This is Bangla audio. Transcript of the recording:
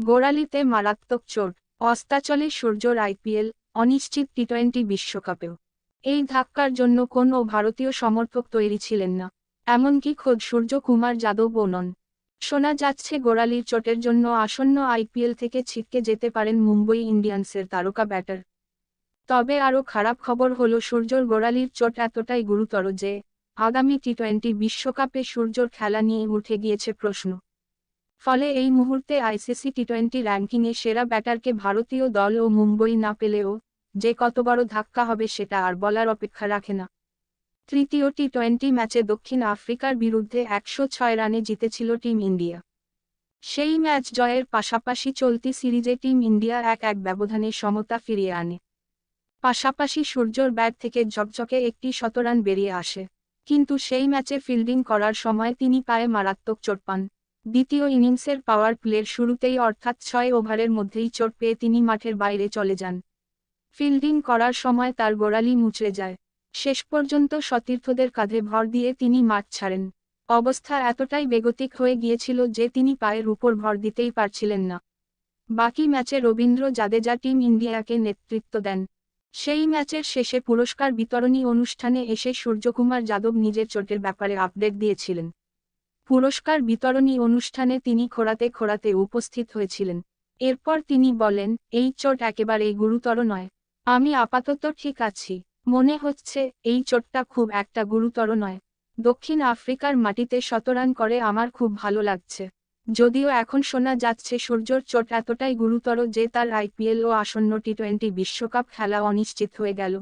গোড়ালিতে মারাত্মক চোট, অস্তাচলে সূর্যর আইপিএল, অনিশ্চিত টি টোয়েন্টি বিশ্বকাপেও। এই ধাক্কার জন্য কোনো ভারতীয় সমর্থক তৈরি ছিলেন না, এমনকি খোদ সূর্য কুমার যাদবও নন। শোনা যাচ্ছে গোড়ালির চোটের জন্য আসন্ন আইপিএল থেকে ছিটকে যেতে পারেন মুম্বই ইন্ডিয়ান্সের তারকা ব্যাটার। তবে আরও খারাপ খবর হল সূর্যর গোড়ালির চোট এতটাই গুরুতর যে, আগামী টি টোয়েন্টি বিশ্বকাপে সূর্যর খেলা নিয়ে উঠে গিয়েছে প্রশ্ন। ফলে এই মুহূর্তে আইসিসি টি টোয়েন্টি র্যাঙ্কিংয়ে সেরা ব্যাটারকে ভারতীয় দল ও মুম্বই না পেলেও যে কত বড় ধাক্কা হবে সেটা আর বলার অপেক্ষা রাখে না। তৃতীয় টি টোয়েন্টি ম্যাচে দক্ষিণ আফ্রিকার বিরুদ্ধে একশো ছয় রানে জিতেছিল টিম ইন্ডিয়া। সেই ম্যাচ জয়ের পাশাপাশি চলতি সিরিজে টিম ইন্ডিয়া এক এক ব্যবধানে সমতা ফিরিয়ে আনে। পাশাপাশি সূর্যর ব্যাট থেকে ঝকঝকে একটি শতরান বেরিয়ে আসে। কিন্তু সেই ম্যাচে ফিল্ডিং করার সময় তিনি পায়ে মারাত্মক চোট পান। দ্বিতীয় ইনিংসের পাওয়ার প্লের শুরুতেই অর্থাৎ ছয় ওভারের মধ্যেই চোট পেয়ে তিনি মাঠের বাইরে চলে যান। ফিল্ডিং করার সময় তার গোড়ালি মুচড়ে যায়। শেষ পর্যন্ত সতীর্থদের কাঁধে ভর দিয়ে তিনি মাঠ ছাড়েন। অবস্থা এতটাই বেগতিক হয়ে গিয়েছিল যে তিনি পায়ের উপর ভর দিতেই পারছিলেন না। বাকি ম্যাচে রবীন্দ্র জাদেজা টিম ইন্ডিয়াকে নেতৃত্ব দেন। সেই ম্যাচের শেষে পুরস্কার বিতরণী অনুষ্ঠানে এসে সূর্যকুমার যাদব নিজের চোটের ব্যাপারে আপডেট দিয়েছিলেন। পুরস্কার বিতরণী অনুষ্ঠানে তিনি খোড়াতে খোড়াতে উপস্থিত হয়েছিলেন। এরপর তিনি বলেন, এই চোট একেবারে গুরুতর নয়। আমি আপাতত ঠিক আছি। মনে হচ্ছে, এই চোটটা খুব একটা গুরুতর নয়। দক্ষিণ আফ্রিকার মাটিতে শতরান করে আমার খুব ভালো লাগছে। যদিও এখন শোনা যাচ্ছে সূর্যর চোট এতটাই গুরুতর যে তার আইপিএল ও আসন্ন টি টোয়েন্টি বিশ্বকাপ খেলা অনিশ্চিত হয়ে গেল।